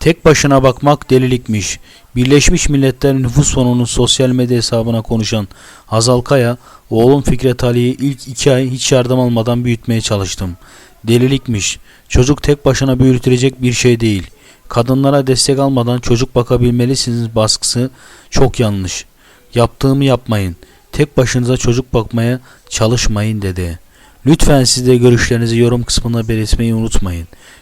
Tek başına bakmak delilikmiş. Birleşmiş Milletler Nüfus Fonu'nun sosyal medya hesabına konuşan Hazal Kaya, oğlum Fikret Ali'yi ilk iki ay hiç yardım almadan büyütmeye çalıştım. Delilikmiş. Çocuk tek başına büyütülecek bir şey değil. Kadınlara destek almadan çocuk bakabilmelisiniz baskısı çok yanlış. Yaptığımı yapmayın. Tek başınıza çocuk bakmaya çalışmayın dedi. Lütfen siz de görüşlerinizi yorum kısmına belirtmeyi unutmayın.